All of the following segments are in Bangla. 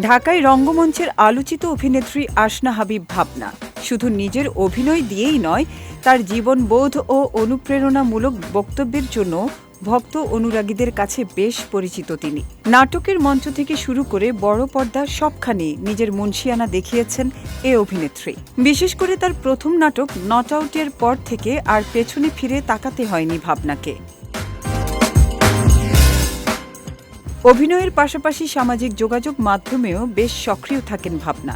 ঢাকায় রঙ্গমঞ্চের আলোচিত অভিনেত্রী আসনা হাবিব ভাবনা। শুধু নিজের অভিনয় দিয়েই নয়, তার জীবনবোধ ও অনুপ্রেরণামূলক বক্তব্যের জন্য ভক্ত অনুরাগীদের কাছে বেশ পরিচিত তিনি। নাটকের মঞ্চ থেকে শুরু করে বড় পর্দা সবখানে নিজের মুন্সিয়ানা দেখিয়েছেন এ অভিনেত্রী। বিশেষ করে তার প্রথম নাটক নট আউটের পর থেকে আর পেছনে ফিরে তাকাতে হয়নি ভাবনাকে। অভিনয়ের পাশাপাশি সামাজিক যোগাযোগ মাধ্যমেও বেশ সক্রিয় থাকেন ভাবনা।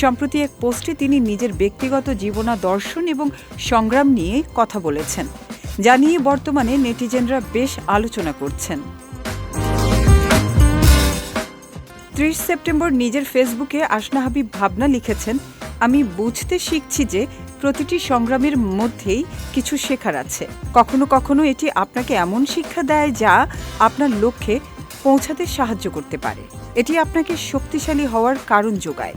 সম্প্রতি এক পোস্টে তিনি নিজের ব্যক্তিগত জীবনা দর্শন এবং সংগ্রাম নিয়ে কথা বলেছেন। যা নিয়ে বর্তমানে নেটিজেনরা বেশ আলোচনা করছেন। ত্রিশ সেপ্টেম্বর নিজের ফেসবুকে আসনা হাবিব ভাবনা লিখেছেন, আমি বুঝতে শিখছি যে প্রতিটি সংগ্রামের মধ্যেই কিছু শেখার আছে। কখনো কখনো এটি আপনাকে এমন শিক্ষা দেয় যা আপনার লক্ষ্যে পৌঁছাতে সাহায্য করতে পারে। এটি আপনাকে শক্তিশালী হওয়ার কারণ যোগায়।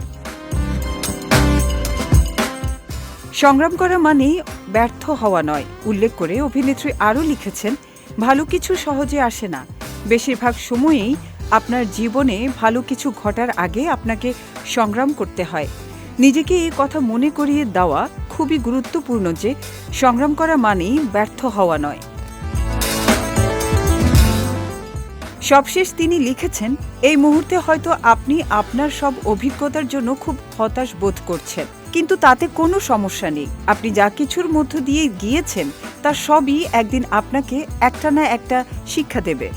সংগ্রাম করা মানেই ব্যর্থ হওয়া নয়, উল্লেখ করে অভিনেত্রী আরও লিখেছেন, ভালো কিছু সহজে আসে না। বেশিরভাগ সময়েই আপনার জীবনে ভালো কিছু ঘটার আগে আপনাকে সংগ্রাম করতে হয়। নিজেকে এই কথা মনে করিয়ে দেওয়া খুবই গুরুত্বপূর্ণ যে, সংগ্রাম করা মানেই ব্যর্থ হওয়া নয়। সবশেষ তিনি লিখেছেন, এই মুহূর্তে হয়তো আপনি আপনার সব অভিজ্ঞতার জন্য খুব হতাশ বোধ করছেন, কিন্তু তাতে কোনো সমস্যা নেই। আপনি যা কিছুর মধ্য দিয়ে গিয়েছেন, তা সবই একদিন আপনাকে একটা না একটা শিক্ষা দেবে।